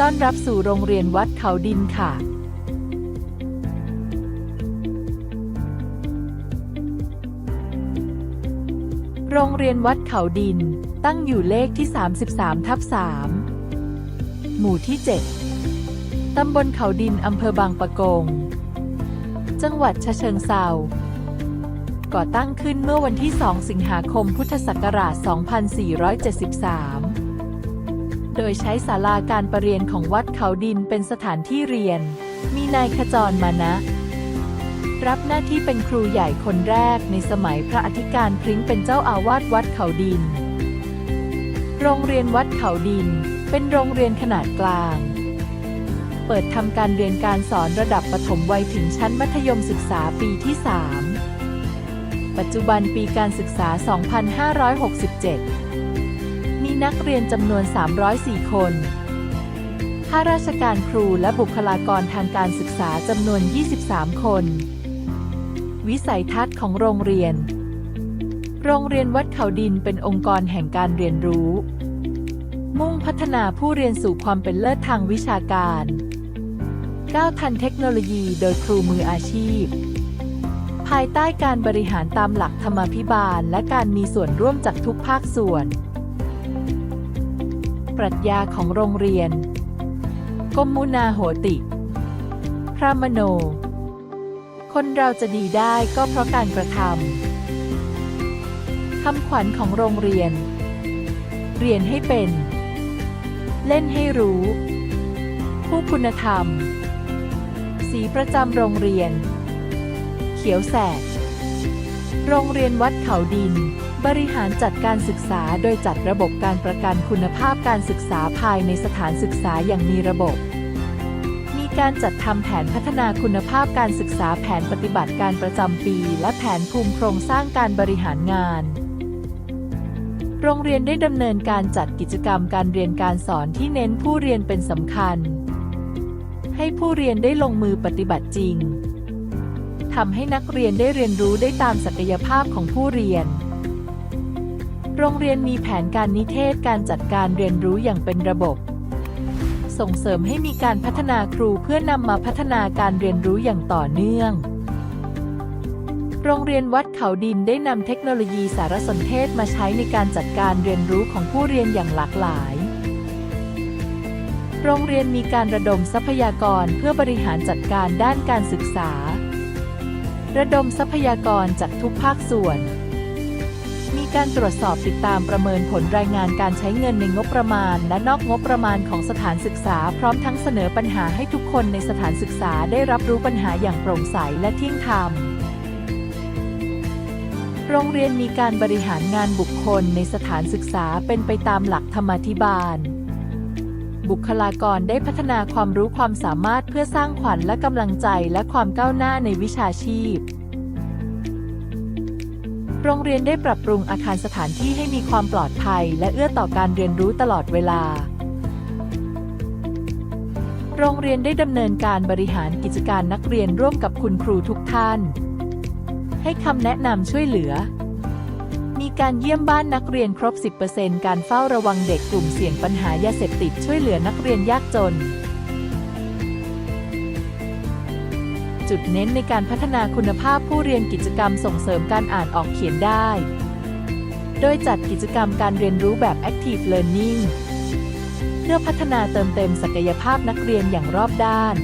ต้อนรับสู่โรงเรียนวัดเขาดินค่ะ โรงเรียนวัดเขาดิน ตั้งอยู่เลขที่ 33 ทับ 3 หมู่ที่ 7 ตำบลเขาดินอำเภอบางปะกง จังหวัดฉะเชิงเซาก่อตั้งขึ้นเมื่อวันที่ 2 สิงหาคม พุทธศักราช 2473 โดยใช้ศาลาการประเรียนของวัดเขาดินเป็นสถานที่เรียน มีนายขจรมานะ รับหน้าที่เป็นครูใหญ่คนแรกในสมัยพระอธิการพริ้งเป็นเจ้าอาวาสวัดเขาดิน โรงเรียนวัดเขาดิน เป็นโรงเรียนขนาดกลาง เปิดทำการเรียนการสอนระดับประถมวัยถึงชั้นมัธยมศึกษาปีที่ 3 ปัจจุบันปีการศึกษา 2567 นักเรียนจำนวน 304 คนข้าราชการครูและบุคลากรทางการศึกษาจำนวน 23 คน วิสัยทัศน์ของโรงเรียน โรงเรียนวัดเขาดินเป็นองค์กรแห่งการเรียนรู้ มุ่งพัฒนาผู้เรียนสู่ความเป็นเลิศทางวิชาการก้าวทันเทคโนโลยีโดยครูมืออาชีพ ภายใต้การบริหารตามหลักธรรมาภิบาล และการมีส่วนร่วมจากทุกภาคส่วน ปรัชญาของโรงเรียน กมุนาโหติ พระมโน คนเราจะดีได้ก็เพราะการกระทำ คำขวัญของโรงเรียน เรียนให้เป็น เล่นให้รู้ ผู้คุณธรรม สีประจำโรงเรียน เขียวแสดโรงเรียนวัดเขาดิน บริหารจัดการศึกษาโดยจัดระบบการประกันคุณภาพการศึกษาภายในสถานศึกษาอย่างมีระบบ มีการจัดทำแผนพัฒนาคุณภาพการศึกษาแผนปฏิบัติการประจำปี และแผนภูมิโครงสร้างการบริหารงาน โรงเรียนได้ดำเนินการจัดกิจกรรมการเรียนการสอนที่เน้นผู้เรียนเป็นสำคัญ ให้ผู้เรียนได้ลงมือปฏิบัติจริงทำให้นักเรียนได้เรียนรู้ได้ตามศักยภาพของผู้เรียน โรงเรียนมีแผนการนิเทศการจัดการเรียนรู้อย่างเป็นระบบ ส่งเสริมให้มีการพัฒนาครูเพื่อนำมาพัฒนาการเรียนรู้อย่างต่อเนื่อง โรงเรียนวัดเขาดินได้นำเทคโนโลยีสารสนเทศมาใช้ในการจัดการเรียนรู้ของผู้เรียนอย่างหลากหลาย โรงเรียนมีการระดมทรัพยากรเพื่อบริหารจัดการด้านการศึกษา ระดมทรัพยากรจากทุกภาคส่วน การตรวจสอบติดตามประเมินผลรายงานการใช้เงินในงบประมาณ และนอกงบประมาณของสถานศึกษา พร้อมทั้งเสนอปัญหาให้ทุกคนในสถานศึกษาได้รับรู้ปัญหาอย่างโปร่งใสและเที่ยงธรรมโรงเรียนมีการบริหารงานบุคคลในสถานศึกษาเป็นไปตามหลักธรรมาธิบาล บุคลากรได้พัฒนาความรู้ความสามารถเพื่อสร้างขวัญและกำลังใจและความก้าวหน้าในวิชาชีพ โรงเรียนได้ปรับปรุงอาคารสถานที่ให้มีความปลอดภัย และเอื้อต่อการเรียนรู้ตลอดเวลา โรงเรียนได้ดำเนินการบริหารกิจการนักเรียนร่วมกับคุณครูทุกท่าน ให้คำแนะนำช่วยเหลือ มีการเยี่ยมบ้านนักเรียนครบ 10%การเฝ้าระวังเด็กกลุ่มเสี่ยงปัญหายาเสพติดช่วยเหลือนักเรียนยากจน จุดเน้นในการพัฒนาคุณภาพผู้เรียนกิจกรรมส่งเสริมการอ่านออกเขียนได้ โดยจัดกิจกรรมการเรียนรู้แบบ Active Learning เพื่อพัฒนาเติมเต็มศักยภาพนักเรียนอย่างรอบด้าน